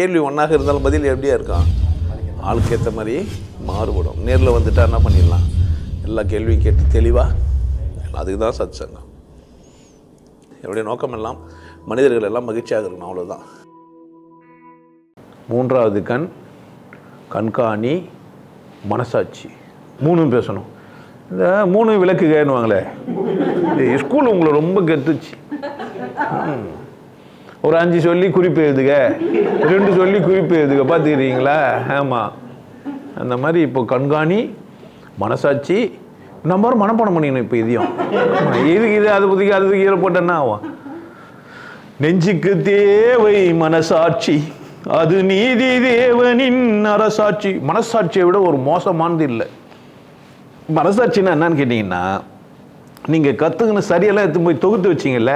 கேள்வி ஒன்றாக இருந்தாலும் பதில் எப்படியா இருக்கான் ஆளுக்கு ஏற்ற மாதிரி மாறுபடும். நேரில் வந்துட்டா என்ன பண்ணிடலாம்? எல்லா கேள்வியும் கேட்டு தெளிவாக அதுக்கு தான் சத் சங்கம் என்னுடைய நோக்கம் எல்லாம் மனிதர்கள் எல்லாம் மகிழ்ச்சியாக இருக்கணும் அவ்வளோதான் மூன்றாவது கண் கண்காணி மனசாட்சி. மூணும் பேசணும். இந்த மூணு விளக்குகன்னுவாங்களே இந்த ஸ்கூல் உங்களை ரொம்ப கெத்துச்சு ம். ஒரு அஞ்சு சொல்லி குறிப்பு எழுதுக. ரெண்டு சொல்லி குறிப்பு எழுதுக. பார்த்துக்கிறீங்களா? ஆமாம் அந்த மாதிரி இப்போ கண்காணி மனசாட்சி நம்ம ஒரு மனப்பாடம் பண்ணிக்கணும் இப்போ இதையும். இதுக்கு இது அது புதிக்க அது கீழே போட்டேன்னா ஆகும் நெஞ்சுக்கு தேவை மனசாட்சி. அது நீதி தேவனின் அரசாட்சி. மனசாட்சியை விட ஒரு மோசமானது இல்லை. மனசாட்சின்னா என்னன்னு கேட்டிங்கன்னா நீங்கள் கற்றுக்கின சரியெல்லாம் எடுத்து போய் தொகுத்து வச்சிங்கல்ல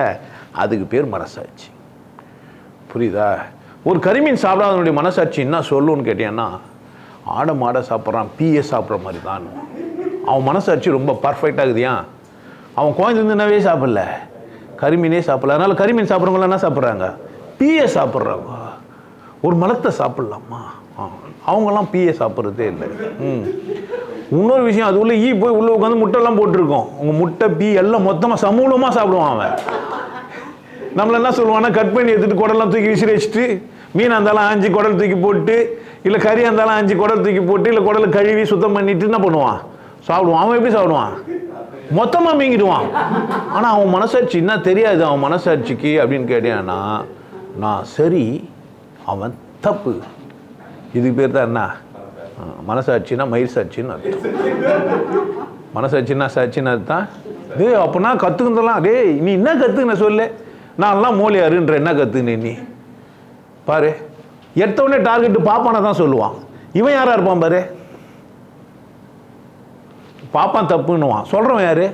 அதுக்கு பேர் மனசாட்சி. புரியுதா? ஒரு கரிமீன் சாப்பிடாதனுடைய மனசாட்சி என்ன சொல்லுன்னு கேட்டீங்கன்னா ஆட மாடை சாப்பிட்றான் பீயை சாப்பிட்ற மாதிரி தான். அவன் மனசாட்சி ரொம்ப பர்ஃபெக்டாக இருக்குதியா? அவன் குழந்தைந்தனாவே சாப்பிடல. கரிமீனே சாப்பிடல. அதனால் கரிமீன் சாப்பிட்றவங்களாம் என்ன சாப்பிட்றாங்க? பீயை சாப்பிட்றாங்க. ஒரு மலத்தை சாப்பிட்லாமா? அவங்கெல்லாம் பீயை சாப்பிட்றதே இல்லை. ம். இன்னொரு விஷயம் அது உள்ள ஈ போய் உள்ளே உட்காந்து முட்டைலாம் போட்டிருக்கோம். உங்கள் முட்டை பீ எல்லாம் மொத்தமாக சமூலமாக சாப்பிடுவான் அவன். நம்மள என்ன சொல்லுவான்னா கட் பண்ணி எடுத்துட்டு குடலாம் தூக்கி விசிறி வச்சுட்டு மீனாக இருந்தாலும் அஞ்சு குடல் தூக்கி போட்டு இல்லை கறியாக இருந்தாலும் அஞ்சு குடல் தூக்கி போட்டு இல்லை குடலை கழுவி சுத்தம் பண்ணிட்டு என்ன பண்ணுவான்? சாப்பிடுவான். அவன் எப்படி சாப்பிடுவான்? மொத்தமாக மீங்கிடுவான். ஆனால் அவன் மனசாட்சி என்ன தெரியாது. அவன் மனசாட்சிக்கு அப்படின்னு கேட்டியான்னா நான் சரி அவன் தப்பு. இதுக்கு பேர் தான் என்ன? மனசாட்சின்னா மயிர் சாட்சின்னு அர்த்தம். மனசாட்சின்னா சாட்சின்னு அர்த்தம். டேய் அப்போனா கற்றுக்கிறதெல்லாம் டேய் நீ என்ன கற்றுக்கின சொல்லு? நான்லாம் மூலியாருன்ற என்ன கற்றுக்கினே நீ பாரு எடுத்தவொடனே டார்கெட்டு பாப்பானை தான் சொல்லுவான். இவன் யாரா இருப்பான் பாரு? பாப்பான் தப்புன்னுவான். சொல்கிறவன் யார்?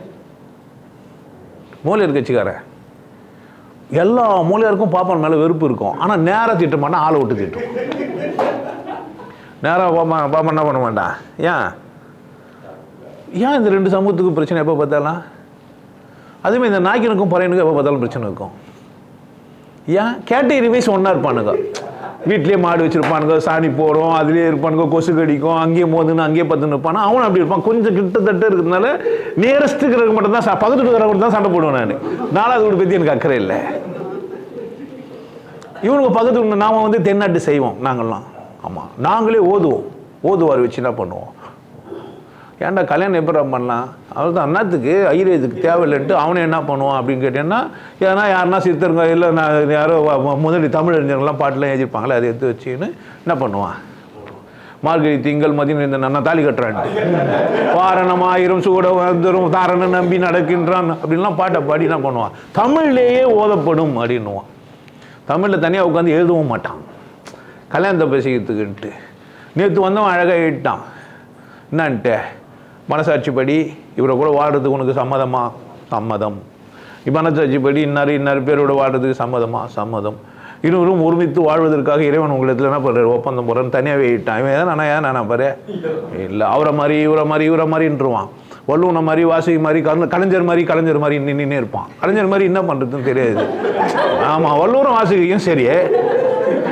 மூலியர் கட்சிக்காரன். எல்லா மூலியாருக்கும் பாப்பான் மேலே வெறுப்பு இருக்கும். ஆனால் நேராக திட்ட மாட்டான் ஆளை விட்டு திட்டும். நேராக பாப்பா பாப்பா என்ன பண்ண மாட்டான்? ஏன்? ஏன் இந்த ரெண்டு சமூகத்துக்கும் பிரச்சனை எப்போ பார்த்தாலும்? அதுமாதிரி இந்த நாய்க்கனுக்கும் பறையனுக்கும் எப்போ பார்த்தாலும் பிரச்சனை இருக்கும். ஏன்? கேட்டகரி வைஸ் ஒன்றா இருப்பானுங்க. வீட்லேயே மாடு வச்சுருப்பானுங்க சாணி போகிறோம் அதுலேயே இருப்பானுங்க கொசு கடிக்கும் அங்கேயே மோதுன்னு அங்கேயே பார்த்து நிற்பானா அவனும் அப்படி இருப்பான். கொஞ்சம் கிட்டத்தட்ட இருக்கிறதுனால நியரஸ்ட் இருக்கிறவங்க மட்டும் தான் பக்கத்து இருக்கிறவங்க தான் சண்டை போடுவேன் நான். நாலாவது வீடு பற்றி எனக்கு அக்கறை இல்லை. இவனுக்கு பக்கத்து வீடு நாம வந்து தென்னாட்டு செய்வோம் நாங்கள்லாம். ஆமாம் நாங்களே ஓதுவோம். ஓதுவார் வச்சு என்ன பண்ணுவோம்? ஏன்டா கல்யாணம் எப்படி பண்ணலாம்? அவள் தான் அண்ணாத்துக்கு ஐரியத்துக்கு தேவையில்லைன்ட்டு அவனை என்ன பண்ணுவான் அப்படின்னு கேட்டேன்னா ஏன்னா யாருன்னா சித்தருங்க இல்லை நான் யாரோ முதலி தமிழ் முதலி பாட்டெலாம் எழுதியிருப்பாங்களே அதை எடுத்து வச்சுன்னு என்ன பண்ணுவான்? மார்கழி திங்கள் மதியம் இந்த நான் தாலி கட்டுறான்ட்டு. வாரணம் ஆயிரம் சூட வந்துரும் தாரணம் நம்பி நடக்கின்றான் அப்படின்லாம் பாட்டை பாடி என்ன பண்ணுவான்? தமிழ்லேயே ஓதப்படும் அப்படின்னுவான். தமிழில் தனியாக உட்காந்து எழுதவும் மாட்டான். கல்யாணத்தை பேசிக்கிறதுக்குன்ட்டு நேற்று வந்தவன் அழகாக எழுட்டான் என்னான்ட்டு? மனசாட்சிப்படி இவரை கூட வாடுறதுக்கு உனக்கு சம்மதமா? சம்மதம். மனசாட்சிப்படி இன்னார் இன்னார் பேரோட வாடுறதுக்கு சம்மதமா? சம்மதம். இருவரும் ஒருமித்து வாழ்வதற்காக இறைவன் உங்களிடத்தில் என்ன பண்ணுறாரு ஒப்பந்தம் போடுறேன்னு தனியாகவே இட்டான். இவன் ஏன் நானா ஏன் நானா பாரு? இல்லை. அவரை மாதிரி இவரை மாதிரி இவரை மாதிரின்றுவான் வள்ளுவனை மாதிரி வாசகி மாதிரி கல கலைஞர் மாதிரி கலைஞர் மாதிரி நின்று இருப்பான். கலைஞர் மாதிரி என்ன பண்ணுறதுன்னு தெரியாது. ஆமாம் வள்ளுவரும் வாசகியும் சரி.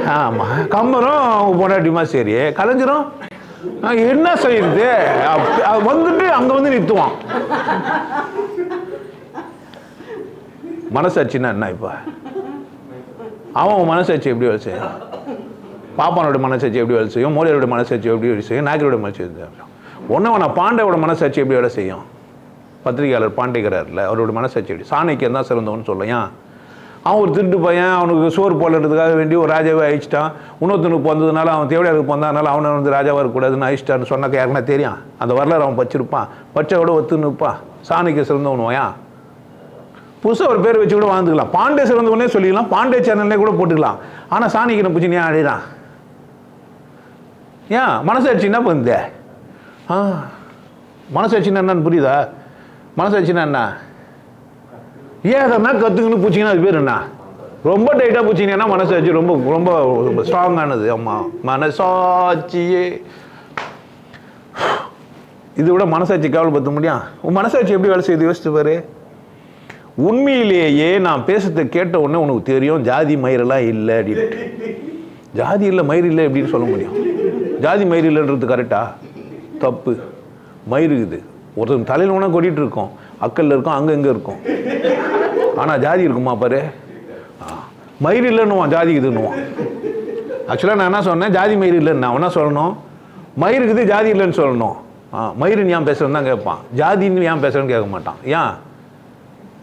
ஆமாம் கம்பரும் பொண்டாட்டியுமா சரி. கலைஞரும் என்ன செய்யுது வந்துட்டு அங்க வந்து நிறுத்துவான். மனசாட்சின்னா என்ன இப்போ? அவன் மனசாட்சி எப்படி வேலை செய்யும் பாப்பானோட மனசாட்சி எப்படி வேலை செய்யும்? மோடியரோட மனசாட்சி எப்படி வேலை செய்யும்? நாயக்கரோட மனசாட்சி எப்படி வேலை பாண்டவோட மனசாட்சி எப்படி வேலை செய்யும்? பத்திரிகையாளர் பாண்டிக்கிறார்ல அவரோட மனசாட்சி எப்படி? சாணக்கியம் தான் சிறந்தவன்னு சொல்லையான் அவன் ஒரு திருட்டு பையன் அவனுக்கு சோறு போடுறதுக்காக வேண்டி ஒரு ராஜாவே அழிச்சிட்டான். இன்னொருத்தனுக்கு பிறந்ததுனால அவன் தேவையாருக்கு பிறந்ததுனால அவனை வந்து ராஜாவாக இருக்கக்கூடாதுன்னு அழிச்சிட்டான்னு சொன்னாக்க யாருன்னா தெரியும்? அந்த வரலாறு அவன் பச்சிருப்பான். பச்சையோட ஒத்து நிற்பான். சாணிக்கு சிறந்தவனுவான் புதுசாக ஒரு பேர் வச்சு கூட வாழ்ந்துக்கலாம். பாண்டே சிறந்தவனே சொல்லிக்கலாம் பாண்டே சேனல்லே கூட போட்டுக்கலாம். ஆனால் சாணிக்கிற பிடிச்சி ஏன் அழிதான் ஏன்? மனசாட்சி என்ன பண்ணுது? ஆ மனசாட்சின்னா என்னன்னு புரியுதா? மனசாட்சின்னா என்ன? ஏன் அதனா கற்றுக்கணும் பூச்சிங்கன்னா அது பேர் என்ன? ரொம்ப டைட்டாக பூச்சிங்கன்னா மனசாட்சி ரொம்ப ரொம்ப ஸ்ட்ராங்கானது ஆமாம் மனசாட்சியே. இது விட மனசாட்சி கவலைப்படுத்த முடியும் உன் மனசாட்சி எப்படி வேலை செய்யுது? யோசிச்சு பாரு. உண்மையிலேயே நான் பேசுறத கேட்ட உடனே உனக்கு தெரியும் ஜாதி மயிரெல்லாம் இல்லை அப்படின்ட்டு ஜாதி இல்லை மயிர் இல்லை எப்படின்னு சொல்ல முடியும். ஜாதி மயிர் இல்லைன்றது கரெக்டா தப்பு. மயிர் இருக்குது. ஒருத்தன் தலையில் ஒன்றா கொட்டிகிட்டு இருக்கோம். அக்கல்ல இருக்கும் அங்கே இங்கே இருக்கும். ஆனால் ஜாதி இருக்குமா பாரு? ஆ. மயிர் இல்லைன்னுவான் ஜாதி இதுன்னுவான் ஆக்சுவலாக நான் என்ன சொன்னேன்? ஜாதி மயிர் இல்லைன்னு. நான் என்ன சொல்லணும்? மயிருக்குது ஜாதி இல்லைன்னு சொல்லணும். ஆ மயிர்னு ஏன் பேசுகிறேன்னு தான் கேட்பான். ஜாதின்னு ஏன் பேசுகிறேன்னு கேட்க மாட்டான். ஏன்?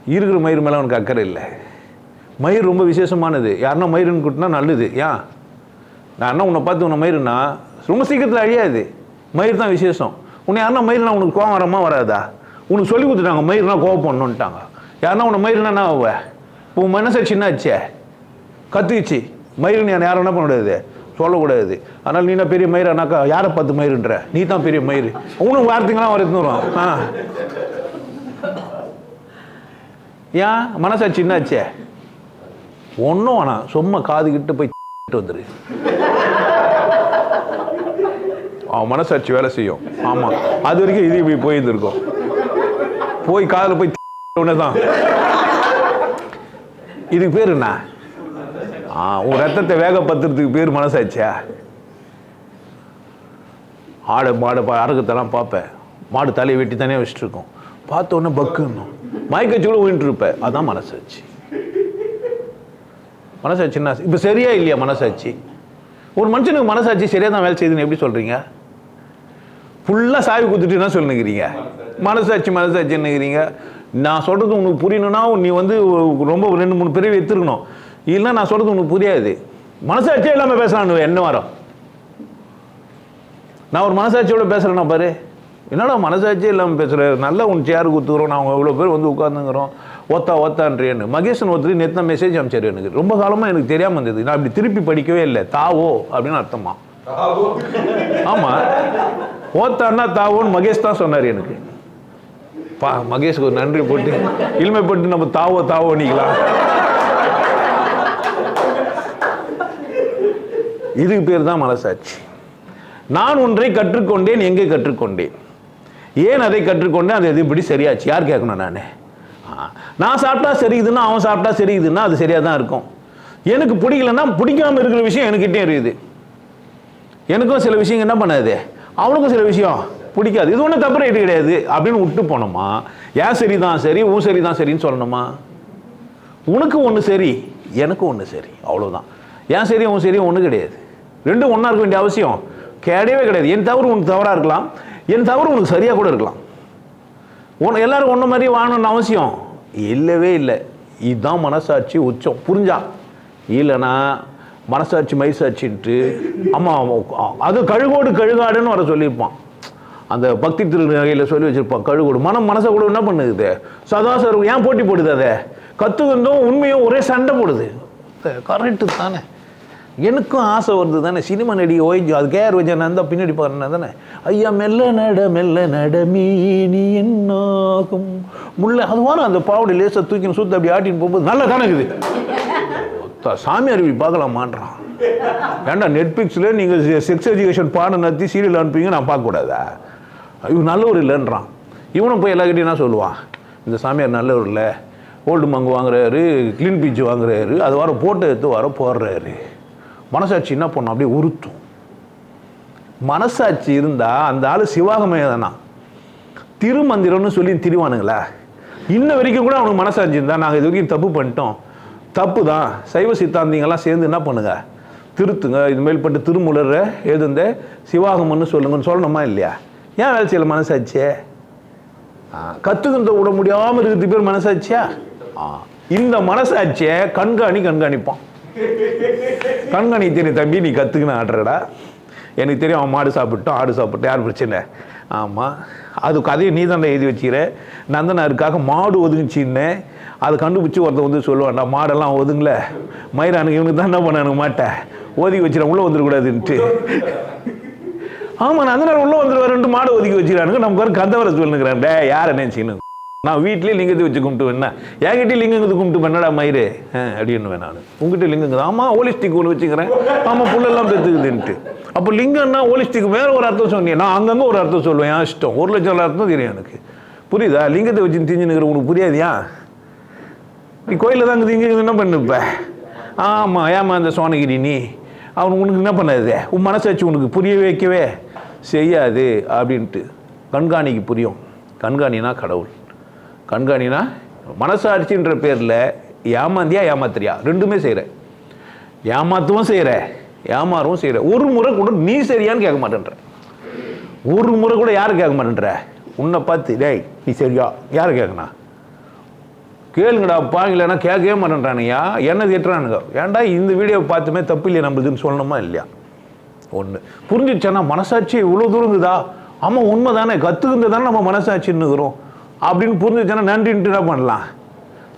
இருக்கிற மயிர் மேலே அவனுக்கு அக்கறை இல்லை. மயிர் ரொம்ப விசேஷமானது. யாருன்னா மயிருன்னு கூட்டினா நல்லது. ஏன்? நான் என்ன உன்னை பார்த்து உன்னை மயிருன்னா ரொம்ப சீக்கிரத்தில் அழியாது. மயிர் தான் விசேஷம். உன்னை யாருன்னா மயிர்னா உனக்கு கோவம் வரமா வராதா? உனக்கு சொல்லி கொடுத்துட்டாங்க மயிர்னா கோவம் பண்ணுன்ட்டாங்க யாருன்னா உன்னை மயிர்னா என்ன ஆவ? உன் மனசை சின்னாச்சே. கத்துக்குச்சு மயிர் யார் யாரும் என்ன பண்ணக்கூடாது? சொல்லக்கூடாது. அதனால் நீனா பெரிய மயிரானாக்கா யாரை பார்த்து மயிருன்ற? நீ தான் பெரிய மயிர் உனக்கு வார்த்தைங்களாம் அவர் எடுத்துன்னு ஆ. ஏன்? மனசாட்சி என்னாச்சே ஒன்றும் வேணாம். சும்மா காது கிட்டு போய் வந்துரு. அவன் மனசாட்சி வேலை செய்யும். ஆமாம் அது வரைக்கும் இது இப்படி போயிருந்துருக்கும். போய் காதில் போய் ஒன்று தான் இதுக்கு பேர் என்ன? ஆ உன் ரத்தத்தை வேகப்படுத்துறதுக்கு பேர் மனசாச்சா ஆடு மாடு பா அறக்கத்தெல்லாம் பார்ப்பேன். மாடு தலையை வெட்டி தானே வச்சுட்ருக்கோம். பார்த்தோன்னே பக்குன்னு. உடனே பக்குன்னும் மயக்கச்சு கூட விழுந்துட்டு இருப்பேன். அதான் மனசாச்சு மனசாட்சி இப்போ சரியா இல்லையா மனசாட்சி? ஒரு மனுஷனுக்கு மனசாட்சி சரியா தான் வேலை செய்யுதுன்னு எப்படி சொல்கிறீங்க ஃபுல்லாக சாவி குத்துட்டு என்ன சொல்லுங்கிறீங்க மனசாட்சி மனசாட்சின்னுங்கிறீங்க நான் சொல்றது உனக்கு புரியணும்னா நீ வந்து ரொம்ப ரெண்டு மூணு பிறவி எடுத்துருக்கணும். இல்லைன்னா நான் சொல்றது உனக்கு புரியாது. மனசாட்சியே இல்லாமல் பேசலாம் என்ன வரும்? நான் ஒரு மனசாட்சியோட பேசுகிறேன்னா பாரு. என்னடா மனசாட்சியே இல்லாமல் பேசுகிறேன் நல்ல உன் சேர் குத்துக்கிறோம் நான் இவ்வளோ பேர் வந்து உட்காந்துங்கிறோம் ஒத்தா ஒத்தான்றேன்னு. மகேசன் ஒருத்தர் நேற்று மெசேஜ் அனுப்பிச்சாரு எனக்கு. ரொம்ப காலமாக எனக்கு தெரியாமல் இருந்தது. நான் இப்படி திருப்பி படிக்கவே இல்லை. தாவோ அப்படின்னு அர்த்தமா? ஆமாம் ஓத்தான்னா தாவோன்னு மகேஷ் தான் சொன்னார் எனக்கு. பா மகேஷ்க்கு ஒரு நன்றி போட்டு இளிமைப்பட்டு நம்ம தாவோ தாவோ நீக்கலாம். இதுக்கு பேர் தான் மனசாட்சி. நான் ஒன்றை கற்றுக்கொண்டேன் எங்கே கற்றுக்கொண்டேன்? ஏன் அதை கற்றுக்கொண்டேன்? அது எது சரியாச்சு? யார் கேட்கணும் நான்? நான் சாப்பிட்டா சரியுதுன்னா அவன் சாப்பிட்டா சரியுதுன்னா அது சரியாக தான் இருக்கும். எனக்கு பிடிக்கலன்னா பிடிக்காம இருக்கிற விஷயம் எனக்கிட்டே இருக்குது. எனக்கும் சில விஷயம் என்ன பண்ணாது? அவனுக்கும் சில விஷயம். பிடிக்காது. இது ஒன்றும் தப்பு ரைட்டு கிடையாது. அப்படின்னு விட்டு போனோமா? ஏன் சரி தான் சரி உன் சரி தான் சரின்னு சொல்லணுமா? உனக்கு ஒன்று சரி எனக்கும் ஒன்று சரி. அவ்வளோதான் ஏன் சரி உன் சரி ஒன்று கிடையாது. ரெண்டும் ஒன்றா இருக்க வேண்டிய அவசியம் கிடையவே கிடையாது. என் தவறு உனக்கு தவறாக இருக்கலாம். என் தவறு உனக்கு சரியாக கூட இருக்கலாம். உன் எல்லோரும் ஒன்று மாதிரி வாங்கணும்னு அவசியம் இல்லவே இல்லை. இதுதான் மனசாட்சி உச்சம். புரிஞ்சா? இல்லைன்னா மனசாட்சி மைசாட்சின்ட்டு ஆமாம் அது கழுகோடு கழுகாடுன்னு வர சொல்லியிருப்பான். அந்த பக்தி திருநகையில் சொல்லி வச்சிருப்பான் கழுகோடு. மனம் மனசை கூட என்ன பண்ணுது சதாசரம் ஏன் போட்டி போடுது அதை? கற்றுக்கிட்டும் உண்மையும் ஒரே சண்டை போடுது. கரெக்டு தானே. எனக்கும் ஆசை வருது தானே. சினிமா நடிகை ஓய்ஜி அது கேஆர் விஜயன் அந்த பின்னாடி பாருனா தானே. ஐயா மெல்ல நட மெல்ல நட மீனி என்னாகும்? முல்லை அது வாரம் அந்த பாவடி லேசை தூக்கின்னு சுத்த அப்படி ஆட்டின்னு போகும்போது நல்லா தானே இருக்குது. சாமி அருவி பார்க்கலாமான்றான். ஏன்டா நெட்ஃப்ளிக்ஸில் நீங்கள் செக்ஸ் எஜுகேஷன் பாடம் நடத்தி சீரியல் அனுப்புவீங்க நான் பார்க்கக்கூடாதா? இவன் நல்லவர் இல்லைன்றான். இவனும் போய் எல்லாக்கிட்டையும் என்ன சொல்லுவான்? இந்த சாமியார் நல்லவர் இல்லை. ஓல்டு மங்கு வாங்குறாரு க்ளீன் பீச் வாங்குறாரு அது வர போட்டோ எடுத்து வர போடுறாரு. மனசாட்சி என்ன பண்ணும்? அப்படியே உறுத்தும் மனசாட்சி இருந்தால் அந்த ஆள் சிவாகமே தானா திருமந்திரம்னு சொல்லி திரிவானுங்களா? இன்ன வரைக்கும் கூட அவனுக்கு மனசாட்சி இருந்தால் நாங்கள் இது வரைக்கும் தப்பு பண்ணிட்டோம். தப்பு தான் சைவ சித்தாந்திங்கெல்லாம் சேர்ந்து என்ன பண்ணுங்க? திருத்துங்க. இது மேல்பட்டு திருமுலரை எழுதுந்த சிவாகமன்னு சொல்லுங்கன்னு சொல்லணுமா இல்லையா? ஏன் வேலை செய்யல மனசாட்சியே? கற்றுக்கின்ற விட முடியாமல் இருக்கிறது பேர் மனசாட்சியா? ஆ, இந்த மனசாட்சியை கண்காணி கண்காணிப்பான். கண்காணி தெரியும் தம்பி நீ கற்றுக்கின ஆடுறடா. எனக்கு தெரியும் அவன் மாடு சாப்பிட்டோம் ஆடு சாப்பிட்டோம் யார் பிரச்சனை? ஆமாம் அது கதையை நீ தான் எழுதி வச்சுக்கிற. நந்தனாருக்காக மாடு ஒதுங்குச்சின்னு அதை கண்டுபிடிச்சி ஒருத்தன் வந்து சொல்லுவான்டா மாடெல்லாம் ஒதுங்கல. மயிரானுக்கு இவனுக்கு தான் என்ன பண்ணானுங்க மாட்டை. ஒதுக்கி வச்சுட்டேன் உள்ளே வந்துடக்கூடாதுன்ட்டு. ஆமாம் நந்தனார் உள்ளே வந்துடுவாருன்ட்டு மாடு ஒதுக்கி வச்சுக்கிறானுங்க. நமக்கு ஒரு கந்தவரை சொல்லுங்கிறேன் டே யாரை செய்யணும்? நான் வீட்லேயே லிங்கத்தை வச்சு கும்பிட்டு வேணா என்கிட்ட லிங்கத்தை கும்பிட்டு பண்ணடா மயிறு? அப்படின்னு நான். உங்ககிட்ட லிங்கங்க ஆமாம் ஹோலிஸ்டிக் ஒன்று வச்சுக்கிறேன். ஆமாம் புல்லெல்லாம் பெற்றுக்குதுன்ட்டு அப்போ லிங்கம்னா ஹோலிஸ்டிக் வேற ஒரு அர்த்தம் சொன்னீங்க நான் அங்கங்கே ஒரு அர்த்தம் சொல்லுவேன். என் இஷ்டம். ஒரு லட்சம் அர்த்தம் தெரியும் எனக்கு. புரியுதா? லிங்கத்தை வச்சு திஞ்சுனுக்கிற உனக்கு புரியாதியா? நீ கோயிலில் தான் இங்கே என்ன பண்ணுப்ப? ஆமாம் ஏமா இந்த சோனகிரி நீ? அவன் உனக்கு என்ன பண்ணாது உன் மனசாட்சி உனக்கு புரிய வைக்கவே செய்யாது அப்படின்ட்டு. கண்காணிக்கு புரியும். கண்காணினா கடவுள். கண்காணினா மனசாட்சின்ற பேரில் ஏமாந்தியா ஏமாத்திரியா ரெண்டுமே செய்கிற ஏமாத்தவும் செய்கிற ஏமாறவும் செய்கிற ஒரு முறை கூட நீ சரியான்னு கேட்க மாட்டேன்ற. ஒரு முறை கூட யாரும் கேட்க மாட்டேன்ற? உன்னை பார்த்து டேய் நீ சரியா? யார் கேட்கணா கேளுங்கடா பாங்கலன்னா கேட்கவே மாட்டேன்றானுயா என்ன திட்டுறானுங்க. ஏன்டா இந்த வீடியோ பார்த்துமே தப்பு இல்லையா நம்மளுதுன்னு சொல்லணுமா இல்லையா? ஒன்று புரிஞ்சிச்சேன்னா மனசாட்சி இவ்வளோ தூரங்குதா ஆமாம் உண்மை தானே கற்றுக்குந்து தானே நம்ம மனசாட்சின்னுக்குறோம் அப்படின்னு புரிஞ்சிச்சேன்னா நன்றின்ட்டு என்ன பண்ணலாம்.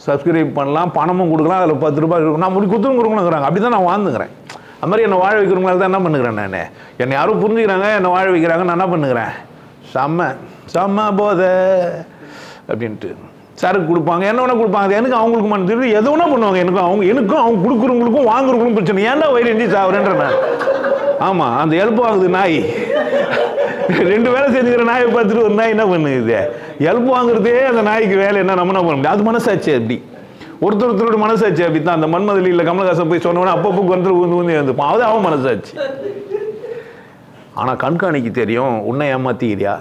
சப்ஸ்கிரைப் பண்ணலாம். பணமும் கொடுக்கலாம். அதில் பத்து ரூபாய் இருக்கும் நான் முடி குத்துரும் கொடுக்கணுங்கிறாங்க அப்படி தான் நான் வாழ்ந்துக்கிறேன். அது மாதிரி என்னை வாழ வைக்கிறவங்களால தான் என்ன பண்ணுகிறேன் நான்? என்னை யாரும் புரிஞ்சுக்கிறாங்க என்னை வாழ வைக்கிறாங்க நான் என்ன பண்ணுகிறேன்? செம்ம செம்ம போத. அப்படின்ட்டு. சரக்கு கொடுப்பாங்க. என்ன வேணா கொடுப்பாங்க. எனக்கு அவங்களுக்கு மன தெரியுது எது வேணா பண்ணுவாங்க. எனக்கும் அவங்க எனக்கும் அவங்க கொடுக்குறவங்களுக்கும் வாங்குறவங்களுக்கும் பிரச்சனை. ஏன்டா வயிறு எஞ்சி சாவுறேன்ற நான்? ஆமாம் அந்த எலும்பு வாங்குது நாய். ரெண்டு வேலை செஞ்சுக்கிற நாயை பார்த்துட்டு ஒரு நாய் என்ன பண்ணுது? எலும்பு வாங்குறதே அந்த நாய்க்கு வேலை. என்ன நம்ம என்ன பண்ண முடியும்? அது மனசாச்சு அப்படி. ஒருத்தர் ஒருத்தரோட மனசாச்சு அப்படி தான் அந்த மன்மதில் இல்லை கமலஹாசன் போய் சொன்னவொடனே அப்பப்போ கொண்டு ஊந்து ஊந்து வந்துப்பான் அது அவன் மனசாச்சு ஆனால் கண்காணிக்கு தெரியும் உன்னை ஏமாத்திக்கிறியா?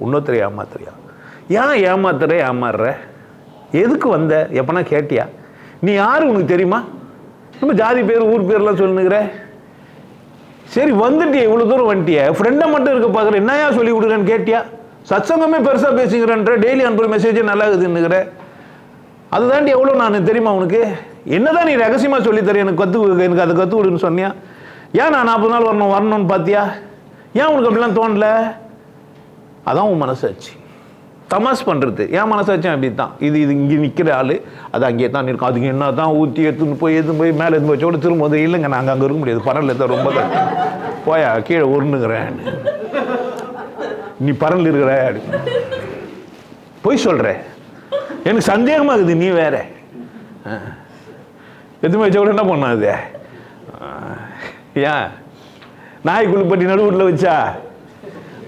இன்னொருத்தரை ஏமாத்துறியா? ஏன் ஏமாத்துற ஏமாறுற? எதுக்கு வந்த? எப்பனா கேட்டியா? நீ யார் உனக்கு தெரியுமா? நம்ம ஜாதி பேர் ஊர் பேர்லாம் சொல்லுங்கிற சரி வந்துட்டியே இவ்வளோ தூரம் வந்துட்டிய. ஃப்ரெண்டை மட்டும் இருக்க பார்க்குற என்னையா சொல்லி விடுறேன்னு கேட்டியா? சத்சங்கமே பெருசாக பேசிக்கிறேன்ற டெய்லி அனுப்புகிற மெசேஜே நல்லா இருக்குதுன்னுக்கிற. அதுதாண்டி எவ்வளோ நான் தெரியுமா உனக்கு? என்னதான் நீ ரகசியமாக சொல்லித்தர எனக்கு கற்று எனக்கு அதை கற்றுக் விடுன்னு சொன்னியா? ஏன் நான் நாற்பது நாள் வரணும் வரணும்னு பார்த்தியா? ஏன் உனக்கு அப்படிலாம் தோணல? அதான் உன் மனசாட்சி. தமாஸ் பண்ணுறது என் மனசாட்சியும் அப்படி தான் இது இது இங்கே நிற்கிற ஆள். அது அங்கேயே தான் இருக்கும் அதுக்கு என்ன தான் ஊற்றி எடுத்துன்னு போய் எடுத்துன்னு போய் மேலே எடுத்து வச்சோட திரும்ப வந்து இல்லைங்க நாங்கள் அங்கே இருக்க முடியாது. பரல் தான் ரொம்ப தான் போயா கீழே உருண்டுங்கிறேன் நீ பரல் இருக்கிற பொய் சொல்கிற எனக்கு சந்தேகமாக இருக்குது நீ வேற. எதுவுமே வச்ச கூட என்ன பண்ணாது ஏன்? நாய் குளிப்பட்டி நடுவூட்டில் வச்சா?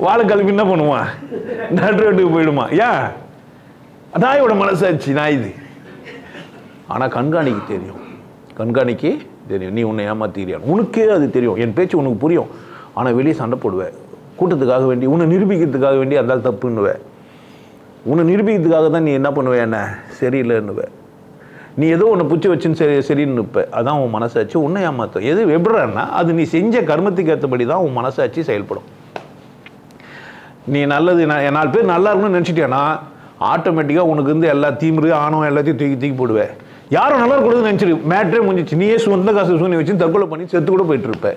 வாழை என்ன பண்ணுவான்? நடு ரோட்டுக்கு போயிடுமா? ஏன் நாயோட மனசாட்சி நான் இது. ஆனால் கண்காணிக்கு தெரியும். கண்காணிக்கு தெரியும். நீ உன்னை ஏமாத்திரியா உனக்கே அது தெரியும். என் பேச்சு உனக்கு புரியும். ஆனால் வெளியே சண்டை போடுவேன். கூட்டத்துக்காக வேண்டி உன்னை நிரூபிக்கிறதுக்காக வேண்டி அந்த தப்புன்னுவேன் உன்னை நிரூபிக்கிறதுக்காக தான் நீ என்ன பண்ணுவ என்ன? சரியில்லைன்னுவ. நீ ஏதோ ஒன்று பிடிச்சி வச்சுன்னு சரி சரின்னு நிற்ப. அதான் உன் மனசாட்சி. உன்னை ஏமாத்தும். எது எப்படின்னா அது நீ செஞ்ச கர்மத்துக்கு ஏற்றபடி தான் உன் மனசாட்சி செயல்படும். நீ நல்லது நான் நாலு பேர் நல்லா இருக்கணும்னு நினச்சிட்டேன்னா ஆட்டோமேட்டிக்காக உனக்கு வந்து எல்லா தீமுறு ஆணவம் எல்லாத்தையும் தூக்கி தூக்கி போடுவேன். யாரும் நல்லா இருக்கக்கூடாதுன்னு நினச்சிரு. மேட்ரே முடிஞ்சிச்சு. நீயே சொந்த காசு சூனி வச்சு தற்கொலை பண்ணி செத்து கூட போயிட்டு இருப்ப.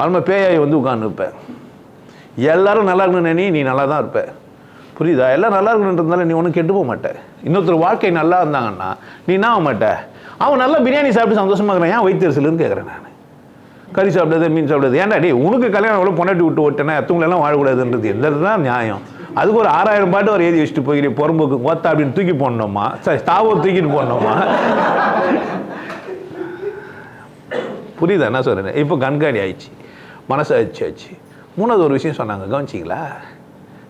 அதுமாதிரி பேயாய் வந்து உட்காந்துருப்ப எல்லாரும் நல்லா இருக்கணும்னு நினை நீ நல்லா தான் இருப்ப. புரியுதா? எல்லாம் நல்லா இருக்கணுன்றதுனால நீ ஒன்றும் கெட்டு போக மாட்டேன் இன்னொருத்தர் வாழ்க்கை நல்லா இருந்தாங்கன்னா நீ என்ன ஆக மாட்டே? அவன் நல்லா பிரியாணி சாப்பிட்டு சந்தோஷமாக இருக்கிறான். ஏன் வயிற்றுச்சலுன்னு கேட்குறேன் நான். கறி சாப்பிடுறது மீன் சாப்பிடுறது. ஏன்டா டே உனக்கு கல்யாணம் எவ்வளோ பொண்டாட்டி விட்டு ஓட்டேன்னா அத்தவங்களெல்லாம் வாழக்கூடாதுன்றது? எந்த தான் நியாயம். அதுக்கு ஒரு ஆறாயிரம் பாட்டு ஒரு எழுதி வச்சுட்டு போய் பொறும்புக்கு கோத்தா அப்படின்னு தூக்கி போடணுமா? சரி தாவோ தூக்கிட்டு போடணுமா? புரியுதா? என்ன சொல்கிறேன் இப்போ கண்காணி ஆயிடுச்சு. மனசாட்சி ஆச்சு மூணாவது ஒரு விஷயம் சொன்னாங்க. கவனிச்சிங்களா?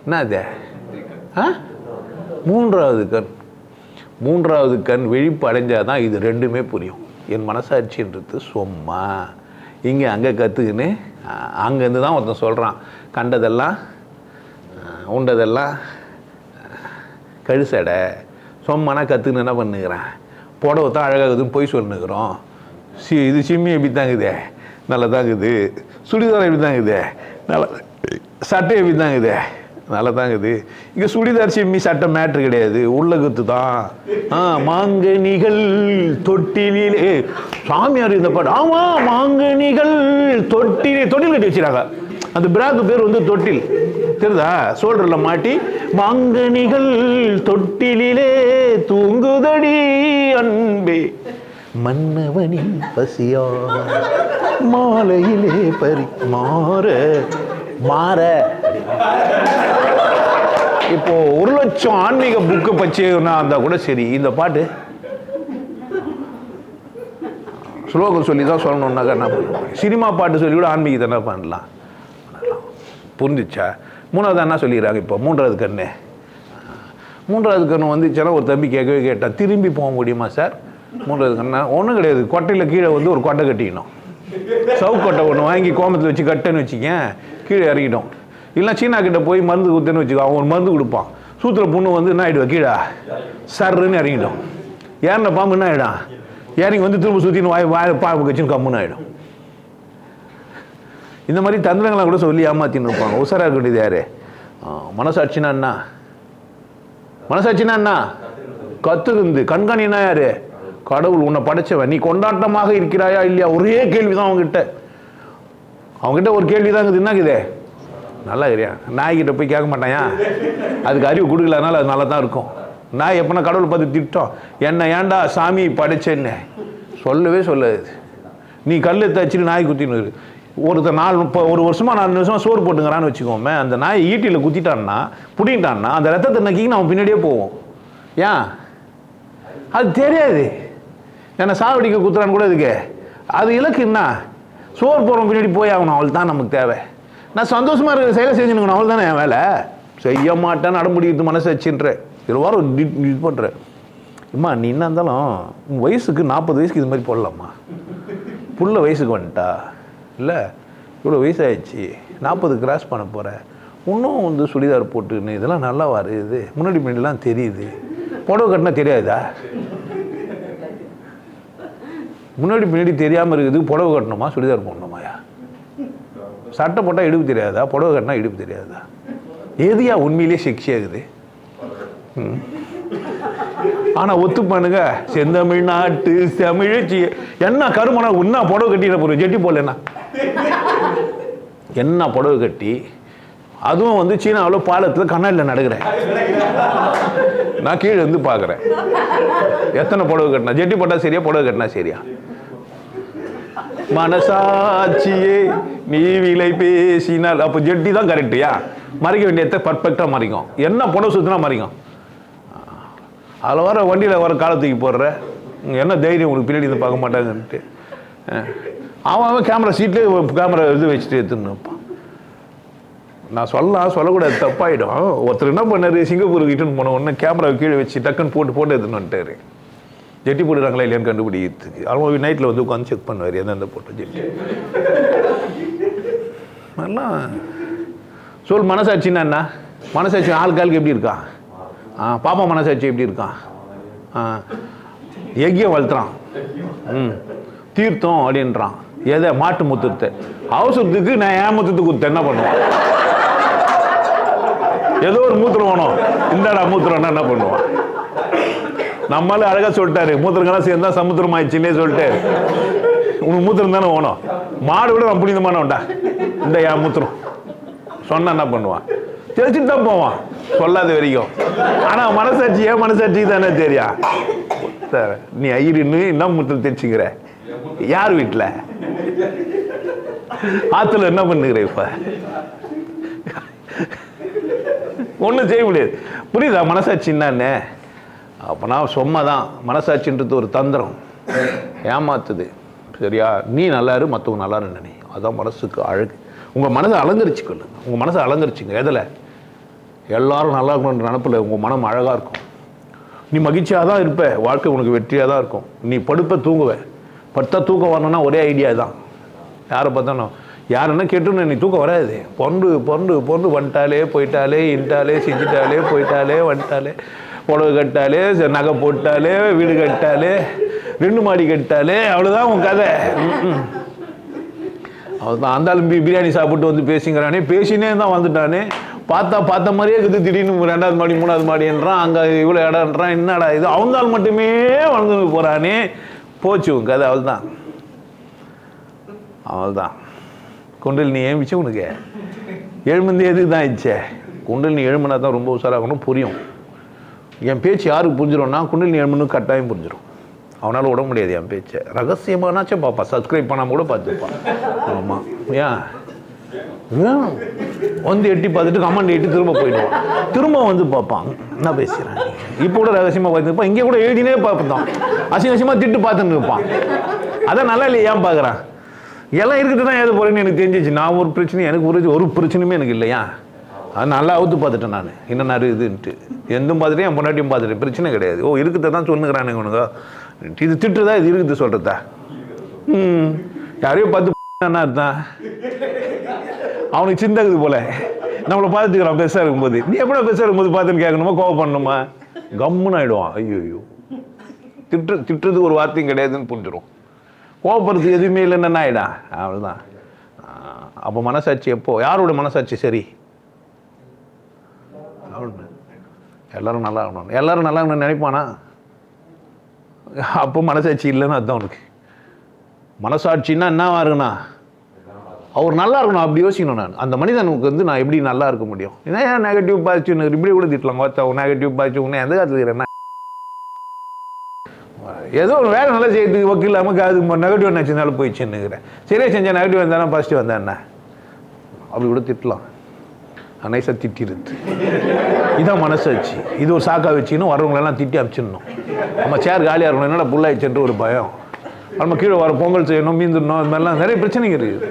என்ன அது ஆ? மூன்றாவது கண். மூன்றாவது கண் விழிப்பு அடைஞ்சாதான் இது ரெண்டுமே புரியும். என் மனசாட்சின்றது சும்மா. இங்கே அங்கே கற்றுக்கின்னு அங்கேருந்து தான் ஒருத்தன் சொல்கிறான் கண்டதெல்லாம் உண்டதெல்லாம் கழுசடை. சொம்மனா கற்றுக்குன்னு என்ன பண்ணுக்கிறான் புடவை தான் அழகாகுதுன்னு போய் சொல்லுங்கிறோம் சி இது சிம்மி எப்படி தாங்குதே நல்லா தாங்குது சுடிதார் எப்படி தாங்குதே நல்லா சட்டை எப்படி தாங்குதே நல்லா தாங்குது இங்கே சுடிதார் சிம்மி சட்டை மேட்ரு கிடையாது. உள்ள குத்து தான் ஆ மாங்கனிகள் தொட்டிலே சாமியார் இந்த பாட்டு. ஆமா மாங்கனிகள் தொட்டிலே. தொட்டில் கட்டி வச்சிருக்காங்க. அந்த பிராக்கு பேர் வந்து தொட்டில். தெரியுதா? சோல்டரில் மாட்டி மாங்கனிகள் தொட்டிலே தூங்குதடி அன்பே. மன்னவனின் பசியா மாலையிலே பறி மாற மாற. இப்போ ஒரு லட்சம் ஆன்மீக புக்கு பச்சைன்னா இருந்தால் கூட சரி இந்த பாட்டு. ஸ்லோகம் சொல்லி தான் சொல்லணுன்னாக்கா என்ன பண்ணுவோம் சினிமா பாட்டு சொல்லி கூட ஆன்மீகத்தை என்ன பண்ணலாம்? புரிஞ்சிச்சா? மூணாவது என்ன சொல்லிடுறாங்க இப்போ மூன்றாவது கண்ணு. மூன்றாவது கண்ணு வந்துச்சுன்னா ஒரு தம்பி கேட்கவே கேட்டான் திரும்பி போக முடியுமா சார்? மூன்றாவது கண்ணா ஒன்றும் கிடையாது. கொட்டையில் கீழே வந்து ஒரு கொட்டை கட்டிக்கணும். சவுக்கொட்டை ஒன்று வாங்கி கோமத்தில் வச்சு கட்டுன்னு வச்சுக்கேன் கீழே இறங்கிட்டோம். இல்லைன்னா சீனா கிட்ட போய் மருந்து கொடுத்தேன்னு வச்சுக்கோ அவன் ஒரு மருந்து கொடுப்பான். சூத்திர பொண்ணு வந்து என்ன ஆகிடுவா கீழே சர்ன்னு இறங்கிட்டோம் ஏறின பாம்பு என்ன ஆகிடும் இறங்கி வந்து திரும்ப சுற்றின்னு வாய் வாய் பாம்பு கட்சின்னு கம்முன்னு ஆகிடும் இந்த மாதிரி தந்திரங்களை கூட சொல்லி ஏமாத்தின்னு இருப்பாங்க. உசாரா இருக்க வேண்டியது யாரு? மனசாட்சினா என்ன? மனசாட்சினா என்ன? கத்துருந்து. கண்காணினா யாரு? கடவுள் உன்னை படைச்சவன். நீ கொண்டாட்டமாக இருக்கிறாயா இல்லையா? ஒரே கேள்விதான் அவங்ககிட்ட அவங்ககிட்ட ஒரு கேள்வி தான் இருக்குது? நல்லா இருக்கிறியா நாய்கிட்ட போய் கேட்க மாட்டாயா அதுக்கு அறிவு கொடுக்கலனால அது நல்லா தான் இருக்கும். நான் எப்போனா கடவுளை பார்த்து திட்டோம். என்ன ஏன்டா சாமி படைச்சேன்னு? சொல்லவே சொல்லாது. நீ கல் தச்சுட்டு நாய் குத்தின்னு ஒருத்தர் நாலு இப்போ ஒரு வருஷமா நாலு வருஷமாக சோறு போட்டுங்கிறான்னு வச்சுக்கோமே அந்த நாய் ஈட்டியில் குத்திட்டான்னா புடிங்கிட்டான்னா அந்த ரத்தத்தை நக்கின்னு அவன் பின்னாடியே போவோம். ஏன்? அது தெரியாது. என்னை சாவடிக்க குத்துறான்னு கூட இதுக்கு அது இலக்கு என்ன? சோறு போகிறோம் பின்னாடி போய் ஆகணும். அவள் தான் நமக்கு தேவை. நான் சந்தோஷமா இருக்கிற செயலை செஞ்சுக்கணும் அவள் தானே என் வேலை? செய்ய மாட்டேன்னு அடம்பிடிக்கிறது மனசு வச்சுன்ற இது வாரம் இது பண்ணுறேன் அம்மா நீ என்ன இருந்தாலும் உன் வயசுக்கு நாற்பது வயசுக்கு இது மாதிரி போடலாமா? புள்ள வயசுக்கு வந்துட்டா? இல்லை இவ்வளோ வயசாகிடுச்சு நாற்பது கிராஸ் பண்ண போகிற இன்னும் வந்து சுடிதார் போட்டுன்னு இதெல்லாம் நல்லா வருது. முன்னாடி முன்னாடிலாம் தெரியுது. புடவை கட்டினா தெரியாதா? முன்னாடி பின்னாடி தெரியாமல் இருக்குது. புடவை கட்டணுமா? சுடிதார் போடணுமாயா? சட்டை போட்டால் இடுப்பு தெரியாதா? புடவை கட்டினா இடுப்பு தெரியாதா? எதுயா உண்மையிலேயே செக்ஸி ஆகுது ஆனால் ஆனா செந்தமிழ்நாட்டு தமிழச்சி. என்ன கருமனா என்ன புடவை கட்டிட போகிறோம் ஜெட்டி போடலன்னா என்ன? புடவை கட்டி? அதுவும் வந்து சீனாவில் பாலத்தில் கண்ணாடியில் நடக்கிறேன் நான் கீழே இருந்து பார்க்குறேன். எத்தனை புடவை கட்டினா? ஜெட்டி போட்டால் சரியா? புடவை கட்டினா சரியா? மனசாட்சியே நீ விலை பேசினால். அப்போ ஜெட்டி தான் கரெக்டியா மறைக்க வேண்டியதை பர்ஃபெக்டாக மறைக்கும். என்ன புன சுத்தினா மறைக்கும்? அதில் வர வண்டியில் வர காலத்துக்கு போடுற. என்ன தைரியம்? உங்களுக்கு பின்னாடி இதை பார்க்க மாட்டாங்கன்ட்டு. அவன் அவன் கேமரா சீட்லேயே கேமரா இது வச்சுட்டு எடுத்துன்னு நான் சொல்லலாம் சொல்லக்கூடாது தப்பாயிடும். ஒருத்தர் என்ன பண்ணார்? சிங்கப்பூருக்கு இட்டுன்னு போன உடனே கேமராவை கீழே வச்சு டக்குன்னு போட்டு போட்டு எடுத்துன்னு வந்துட்டாரு. ஜெட்டி போடுறாங்களா இல்லையான்னு கண்டுபிடிக்கிறதுக்கு அவங்க நைட்டில் வந்து உட்காந்து செக் பண்ணுவார் எந்தெந்த போட்டோம் ஜெட்டி. நல்லா. சொல் மனசாட்சின்னா என்ன? மனசாட்சி ஆள் எப்படி இருக்கான் ஆ பாப்பா மனசாட்சி எப்படி இருக்கான் ஆ எக்கியம் வளர்த்துறான். ம் தீர்த்தம் அப்படின்றான். எதை? மாட்டு முத்தத்தை. அவசரத்துக்கு நான் ஏன் முத்தத்துக்கு என்ன பண்ணுவான்? ஏதோ ஒரு மூத்திரம் வேணும். இந்தாடா மூத்திரம்னா என்ன பண்ணுவான்? நம்மளால அழகா சொல்லிட்டாரு. மூத்திரங்கெல்லாம் சேர்ந்தா சமுத்திரம் ஆயிடுச்சுன்னே சொல்லிட்டு. உனக்கு மூத்திரம் தானே ஓணும் மாடு விட நான் புனிதமானவன்டா இந்த என் மூத்திரம். சொன்னா என்ன பண்ணுவான்? தெரிச்சுட்டு தான் போவான். சொல்லாத வரைக்கும். ஆனா மனசாட்சி ஏன் மனசாட்சி தானே தெரியா சார் நீ ஐயருன்னு என்ன மூத்திரம் தெரிச்சுக்கிற யார் வீட்டில் ஆத்துல என்ன பண்ணுகிற இப்ப? ஒன்றும் செய்ய முடியாது. புரியுதா மனசாட்சி என்னன்னு? அப்போனா சொம்மை சும்மா தான் மனசாட்சின்றது ஒரு தந்திரம். ஏமாத்துது. சரியா? நீ நல்லா இரு மற்றவங்க நல்லா நினை அதான் மனசுக்கு அழகு. உங்கள் மனதை அலங்கரிச்சுக்கொள்ளு உங்கள் மனசை அலங்கரிச்சுங்க. எதில்? எல்லாரும் நல்லா இருக்கணுன்ற நினப்பில் உங்கள் மனம் அழகாக இருக்கும். நீ மகிழ்ச்சியாக தான் இருப்ப. வாழ்க்கை உனக்கு வெற்றியாக தான் இருக்கும். நீ படுப்ப தூங்குவ. படுத்தா தூக்கம் வரணும்னா ஒரே ஐடியா தான். யாரை பார்த்தாலும் என்ன கேட்டுன்னு நீ தூக்கம் வராது. பொண்டு பொண்டு பொண்டு வந்துட்டாலே போயிட்டாலே இன்ட்டாலே செஞ்சிட்டாலே போயிட்டாலே வந்துட்டாலே. புடவை கட்டாலே நகை போட்டாலே வீடு கட்டாலே ரெண்டு மாடி கட்டாலே அவ்வளோதான் உன் கதை. ம்ம். அவன் அந்த பிரியாணி சாப்பிட்டு வந்து பேசிங்கிறானே. பேசினே தான் வந்துட்டானே. பார்த்தா பார்த்த மாதிரியே இருக்குது. திடீர்னு ரெண்டாவது மாடி மூணாவது மாடின்றான் அங்கே இவ்வளோ இடம்ன்றான் என்னடா இது? அவந்தால் மட்டுமே வளர்ந்து போகிறானே போச்சு உன் கதை. அவள் தான் அவள் தான் குண்டல் நீ ஏமிச்சு உனக்கு? எழுமந்தே எதுக்கு தான் ஆயிடுச்சே குண்டல் நீ எழுமனா தான் ரொம்ப உஷாராகணும் புரியும். என் பேச்சு யாருக்கு புரிஞ்சிடும்னா குண்டில் நீ கட்டாயம் புரிஞ்சிடும் அவனால் விட முடியாது என் பேச்சை. ரகசியமானாச்சும் பார்ப்பான். சப்ஸ்கிரைப் பண்ணாமல் கூட பார்த்துப்பான். ஆமாம் ஏன் வந்து எட்டி பார்த்துட்டு கமெண்ட் எட்டி திரும்ப போயிடுவான். திரும்ப வந்து பார்ப்பான். என்ன பேசுகிறேன் இப்போ கூட ரகசியமாக பார்த்துருப்பான் இங்கே கூட எழுதினே பார்ப்பான். அசிங்க அசிங்கமாக திட்டு பார்த்துன்னு இருப்பான். அதான் நல்லா இல்லையா? ஏன் பார்க்குறான்? எல்லாம் இருக்குது தான் ஏது போகிறேன்னு எனக்கு தெரிஞ்சிச்சு நான் ஒரு பிரச்சனையும் எனக்கு ஒரு ஒரு பிரச்சனையுமே எனக்கு இல்லையா? அது நல்லா அவுத்து பார்த்துட்டேன் நான். என்ன நிறைய இதுன்ட்டு. எந்தும் பார்த்துட்டேன் என் பொண்டாட்டியும் பார்த்துட்டேன். பிரச்சனை கிடையாது. ஓ இருக்கிறத தான் சொன்னுக்கிறானுங்க உனக்கு இது திட்டுறதா இது இருக்குது சொல்கிறதா ம். யாரையோ பார்த்து என்ன இருந்தான் அவனுக்கு சிந்தகுது போல. நம்மளை பார்த்துக்கிறான் பெருசாக இருக்கும்போது. நீ எப்படா பெருசாக இருக்கும்போது பார்த்துன்னு கேட்கணுமா கோவம் பண்ணணுமா? கம்முன்னு ஆகிடுவான் ஐயோ ஐயோ திட்டு திட்டுறது ஒரு வார்த்தையும் கிடையாதுன்னு புரிஞ்சிடும் கோவப்படுறது எதுவுமே இல்லைன்னு என்ன ஆயிடா? அவ்வளோதான் அப்போ மனசாட்சி எப்போ? யாரோட மனசாட்சி? சரி. அவ்வளோ எல்லாரும் நல்லா இருக்கணும். எல்லாரும் நல்லா இருக்கணும்னு நினைப்பானா? அப்போ மனசாட்சி இல்லைன்னு அர்த்தம் அவனுக்கு. மனசாட்சின்னா என்னவா இருக்குண்ணா அவர் நல்லா இருக்கணும் அப்படி யோசிக்கணும் நான். அந்த மனிதனுக்கு வந்து நான் எப்படி நல்லா இருக்க முடியும்? ஏன் நெகட்டிவ் பாசிட்டிவ் இப்படி கூட திட்டலாம். பார்த்தா நெகட்டிவ் பாசிட்டிவ் உன்னை எந்த காலத்தில் இருக்கிறேன் ஏதோ ஒரு வேலை நல்லா செய்யறதுக்கு வக்கீல் இல்லாமல் அது நெகட்டிவ் நினச்சிருந்தாலும் போயிடுச்சுன்னுக்கிறேன் சரியா செஞ்சால் நெகட்டிவ் வந்தாலும் பாசிட்டிவ் வந்தா என்ன? அப்படி கூட திட்டலாம். நைஸாக திட்டிருது. இதான் மனசாட்சி. இது ஒரு சாக்கா வச்சுன்னு வரவங்களெல்லாம் திட்டி அமிச்சிடணும். நம்ம சேர் காலியாக இருக்கணும். என்னடா புல்லாயிடுச்சுன்ட்டு ஒரு பயம். நம்ம கீழே வர பொங்கல் செய்யணும் மீந்துடணும் அது மாதிரிலாம் நிறைய பிரச்சனைங்க இருக்குது.